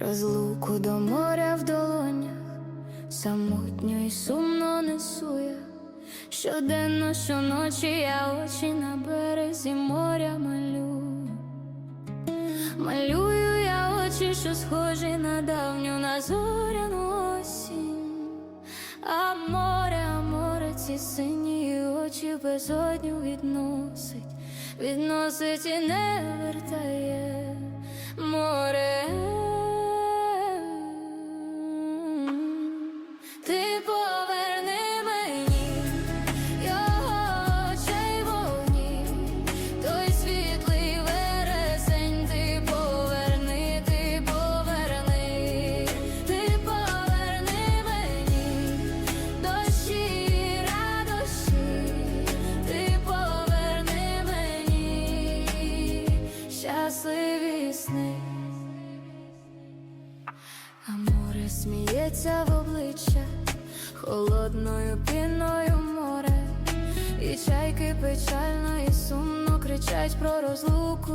розлуку до моря в долонях, самотньо і сумно несу я. Щоденно, щоночі я очі на березі моря малюю. Малюю я очі, що схожі на давню на зоряну осінь. А море, а море, ці сині очі безодню відносить, відносить і не вертає щасливі сни. А море сміється в обличчя холодною піною море, і чайки печально і сумно кричать про розлуку.